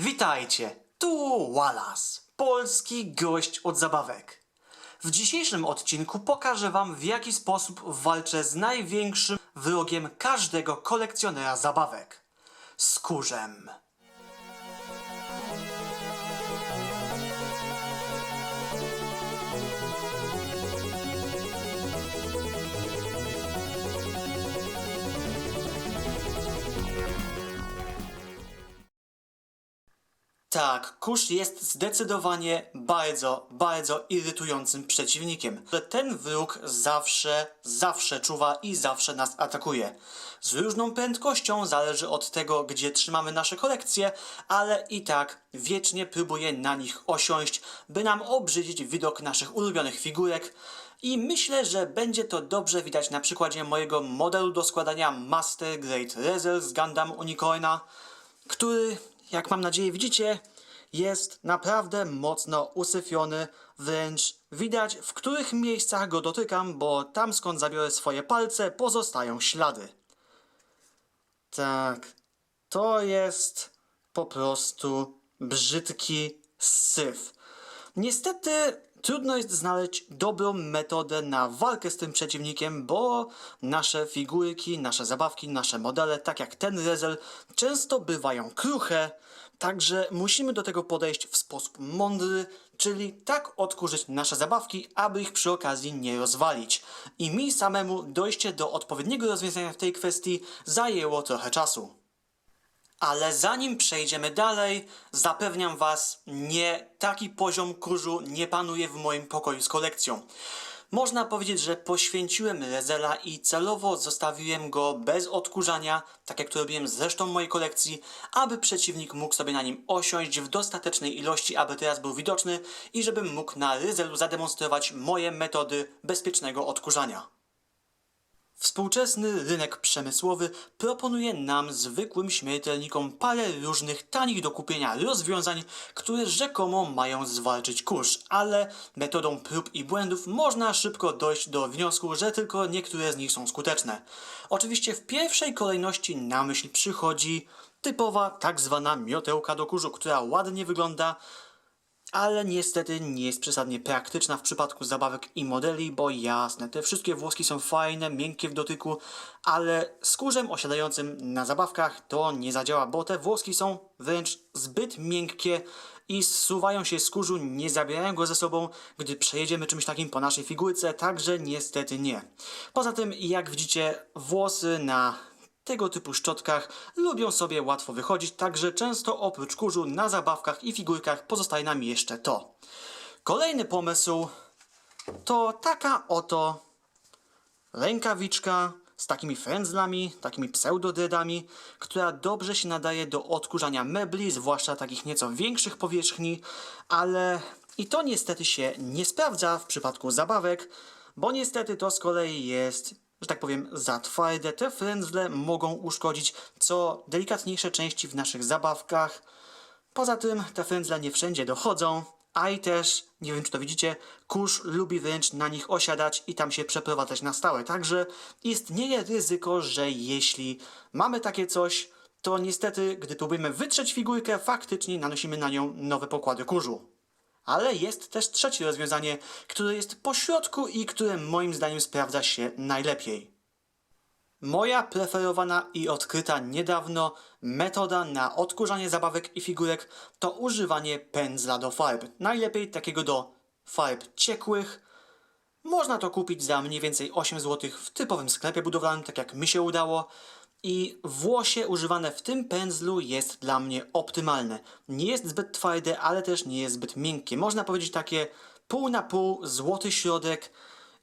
Witajcie, tu Wallace, polski gość od zabawek. W dzisiejszym odcinku pokażę Wam, w jaki sposób walczę z największym wrogiem każdego kolekcjonera zabawek skórzem. Tak, kurz jest zdecydowanie bardzo, bardzo irytującym przeciwnikiem. Ten wróg zawsze, zawsze czuwa i zawsze nas atakuje. Z różną prędkością, zależy od tego, gdzie trzymamy nasze kolekcje, ale i tak wiecznie próbuje na nich osiąść, by nam obrzydzić widok naszych ulubionych figurek. I myślę, że będzie to dobrze widać na przykładzie mojego modelu do składania Master Grade Reserve z Gundam Unicorna, który, jak mam nadzieję widzicie, jest naprawdę mocno usyfiony, wręcz widać w których miejscach go dotykam, bo tam skąd zabiorę swoje palce pozostają ślady. Tak, to jest po prostu brzydki syf. Niestety trudno jest znaleźć dobrą metodę na walkę z tym przeciwnikiem, bo nasze figurki, nasze zabawki, nasze modele, tak jak ten Rezel, często bywają kruche, także musimy do tego podejść w sposób mądry, czyli tak odkurzyć nasze zabawki, aby ich przy okazji nie rozwalić. I mi samemu dojście do odpowiedniego rozwiązania w tej kwestii zajęło trochę czasu. Ale zanim przejdziemy dalej, zapewniam Was, nie taki poziom kurzu nie panuje w moim pokoju z kolekcją. Można powiedzieć, że poświęciłem Rezela i celowo zostawiłem go bez odkurzania, tak jak to robiłem z resztą mojej kolekcji, aby przeciwnik mógł sobie na nim osiąść w dostatecznej ilości, aby teraz był widoczny i żebym mógł na Rezelu zademonstrować moje metody bezpiecznego odkurzania. Współczesny rynek przemysłowy proponuje nam, zwykłym śmiertelnikom, parę różnych tanich do kupienia rozwiązań, które rzekomo mają zwalczyć kurz, ale metodą prób i błędów można szybko dojść do wniosku, że tylko niektóre z nich są skuteczne. Oczywiście w pierwszej kolejności na myśl przychodzi typowa tak zwana miotełka do kurzu, która ładnie wygląda, ale niestety nie jest przesadnie praktyczna w przypadku zabawek i modeli, bo jasne, te wszystkie włoski są fajne, miękkie w dotyku, ale z kurzem osiadającym na zabawkach to nie zadziała, bo te włoski są wręcz zbyt miękkie i zsuwają się z kurzu, nie zabierają go ze sobą, gdy przejedziemy czymś takim po naszej figurce, także niestety nie. Poza tym, jak widzicie, włosy na tego typu szczotkach lubią sobie łatwo wychodzić, także często oprócz kurzu na zabawkach i figurkach pozostaje nam jeszcze to. Kolejny pomysł to taka oto rękawiczka z takimi frędzlami, takimi pseudodredami, która dobrze się nadaje do odkurzania mebli, zwłaszcza takich nieco większych powierzchni, ale i to niestety się nie sprawdza w przypadku zabawek, bo niestety to z kolei jest, że tak powiem, za twarde. Te frędzle mogą uszkodzić co delikatniejsze części w naszych zabawkach. Poza tym te frędzle nie wszędzie dochodzą, a i też, nie wiem czy to widzicie, kurz lubi wręcz na nich osiadać i tam się przeprowadzać na stałe. Także istnieje ryzyko, że jeśli mamy takie coś, to niestety, gdy próbujemy wytrzeć figurkę, faktycznie nanosimy na nią nowe pokłady kurzu. Ale jest też trzecie rozwiązanie, które jest pośrodku i które moim zdaniem sprawdza się najlepiej. Moja preferowana i odkryta niedawno metoda na odkurzanie zabawek i figurek to używanie pędzla do farb. Najlepiej takiego do farb ciekłych. Można to kupić za mniej więcej 8 zł w typowym sklepie budowlanym, tak jak mi się udało. I włosie używane w tym pędzlu jest dla mnie optymalne. Nie jest zbyt twarde, ale też nie jest zbyt miękkie. Można powiedzieć takie pół na pół, złoty środek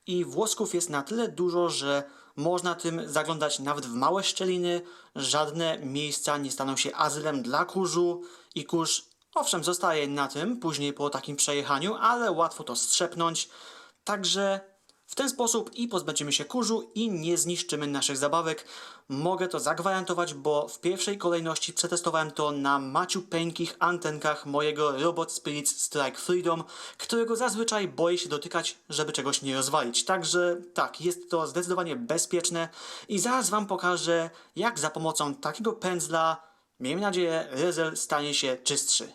i włosków jest na tyle dużo, że można tym zaglądać nawet w małe szczeliny. Żadne miejsca nie staną się azylem dla kurzu i kurz, owszem, zostaje na tym później po takim przejechaniu, ale łatwo to strzepnąć. Także w ten sposób i pozbędziemy się kurzu i nie zniszczymy naszych zabawek. Mogę to zagwarantować, bo w pierwszej kolejności przetestowałem to na maciupeńkich antenkach mojego Robot Spirits Strike Freedom, którego zazwyczaj boję się dotykać, żeby czegoś nie rozwalić. Także tak, jest to zdecydowanie bezpieczne i zaraz Wam pokażę, jak za pomocą takiego pędzla Miejmy nadzieję, Rezel stanie się czystszy.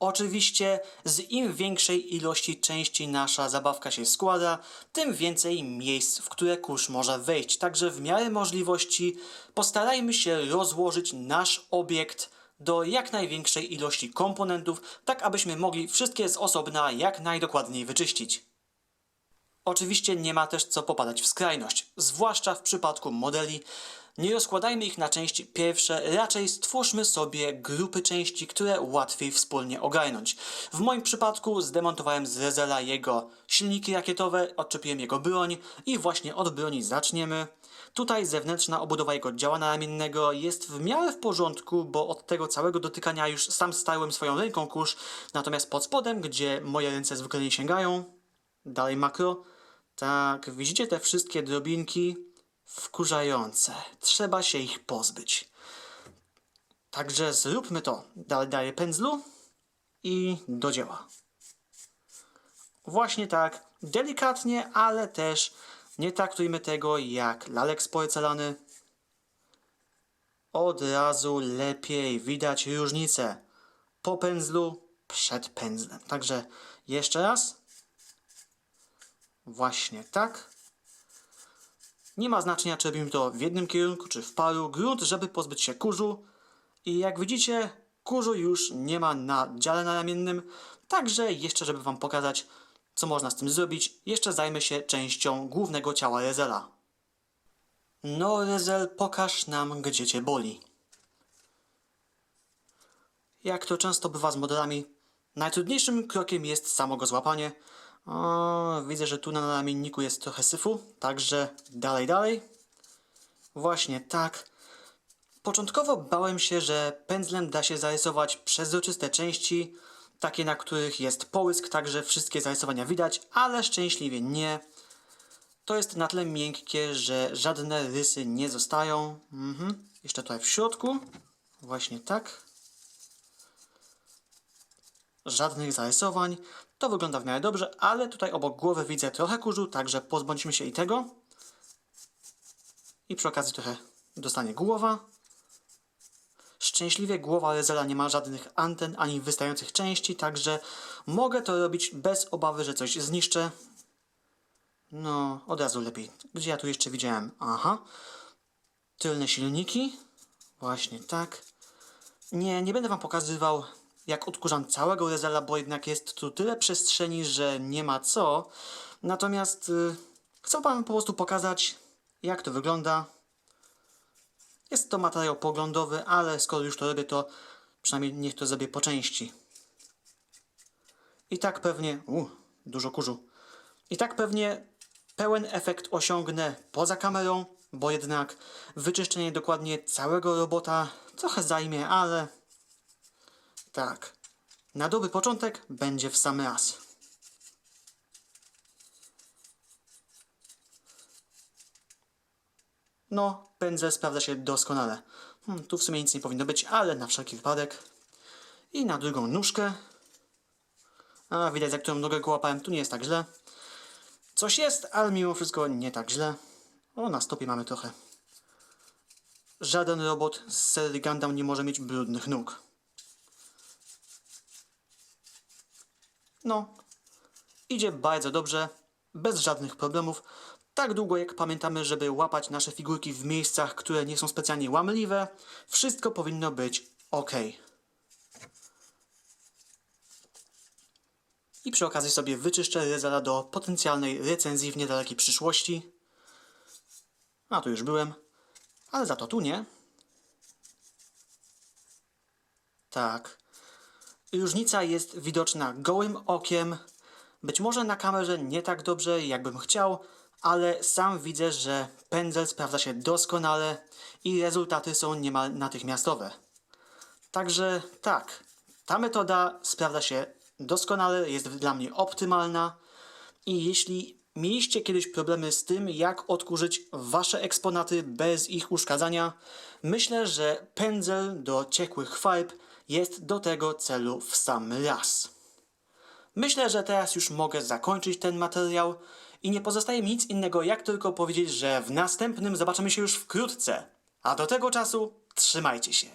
Oczywiście, z im większej ilości części nasza zabawka się składa, tym więcej miejsc, w które kurz może wejść. Także w miarę możliwości postarajmy się rozłożyć nasz obiekt do jak największej ilości komponentów, tak abyśmy mogli wszystkie z osobna jak najdokładniej wyczyścić. Oczywiście nie ma też co popadać w skrajność, zwłaszcza w przypadku modeli. Nie rozkładajmy ich na części pierwsze, raczej stwórzmy sobie grupy części, które łatwiej wspólnie ogarnąć. W moim przypadku zdemontowałem z Rezela jego silniki rakietowe, odczepiłem jego broń i właśnie od broni zaczniemy. Tutaj zewnętrzna obudowa jego działa ramiennego jest w miarę w porządku, bo od tego całego dotykania już sam stałem swoją ręką kurz, natomiast pod spodem, gdzie moje ręce zwykle nie sięgają, dalej makro, tak, widzicie te wszystkie drobinki? Wkurzające. Trzeba się ich pozbyć. Także zróbmy to. Dalej daję pędzlu i do dzieła. Właśnie tak, delikatnie, ale też nie traktujmy tego jak lalek z porcelany. Od razu lepiej widać różnicę po pędzlu, przed pędzlem. Także jeszcze raz. Właśnie tak. Nie ma znaczenia, czy robimy to w jednym kierunku, czy w paru. Grunt, żeby pozbyć się kurzu. I jak widzicie, kurzu już nie ma na dziale naramiennym. Także jeszcze, żeby Wam pokazać, co można z tym zrobić, jeszcze zajmę się częścią głównego ciała Rezela. No, Rezel, pokaż nam, gdzie Cię boli. Jak to często bywa z modelami, najtrudniejszym krokiem jest samo go złapanie. O, widzę, że tu na namienniku jest trochę syfu, także dalej, dalej. Właśnie tak. Początkowo bałem się, że pędzlem da się zarysować przezroczyste części, takie na których jest połysk, także wszystkie zarysowania widać, ale szczęśliwie nie. To jest na tyle miękkie, że żadne rysy nie zostają. Mhm. Jeszcze tutaj w środku. Właśnie tak żadnych zarysowań. To wygląda w miarę dobrze, ale tutaj obok głowy widzę trochę kurzu, także pozbądźmy się i tego. I przy okazji trochę dostanie głowa. Szczęśliwie głowa Rezela nie ma żadnych anten ani wystających części, także mogę to robić bez obawy, że coś zniszczę. No, od razu lepiej. Gdzie ja tu jeszcze widziałem? Aha. Tylne silniki. Właśnie tak. Nie, nie będę wam pokazywał jak odkurzam całego Rezela, bo jednak jest tu tyle przestrzeni, że nie ma co. Natomiast y, chcę wam po prostu pokazać, jak to wygląda. Jest to materiał poglądowy, ale skoro już to robię, to przynajmniej niech to zrobię po części. I tak pewnie... U, dużo kurzu. I tak pewnie pełen efekt osiągnę poza kamerą, bo jednak wyczyszczenie dokładnie całego robota trochę zajmie, ale tak. Na dobry początek będzie w sam raz. No, pędzel sprawdza się doskonale. Hmm, tu w sumie nic nie powinno być, ale na wszelki wypadek. I na drugą nóżkę. A, widać, za którą nogę go łapałem, tu nie jest tak źle. Coś jest, ale mimo wszystko nie tak źle. O, na stopie mamy trochę. Żaden robot z serii Gundam nie może mieć brudnych nóg. No, idzie bardzo dobrze, bez żadnych problemów. Tak długo jak pamiętamy, żeby łapać nasze figurki w miejscach, które nie są specjalnie łamliwe, wszystko powinno być ok. I przy okazji sobie wyczyszczę Rezala do potencjalnej recenzji w niedalekiej przyszłości. A tu już byłem, ale za to tu nie. Tak. Różnica jest widoczna gołym okiem. Być może na kamerze nie tak dobrze, jakbym chciał, ale sam widzę, że pędzel sprawdza się doskonale i rezultaty są niemal natychmiastowe. Także tak, ta metoda sprawdza się doskonale, jest dla mnie optymalna i jeśli mieliście kiedyś problemy z tym, jak odkurzyć wasze eksponaty bez ich uszkadzania, myślę, że pędzel do ciekłych farb jest do tego celu w sam raz. Myślę, że teraz już mogę zakończyć ten materiał i nie pozostaje mi nic innego jak tylko powiedzieć, że w następnym zobaczymy się już wkrótce. A do tego czasu Trzymajcie się.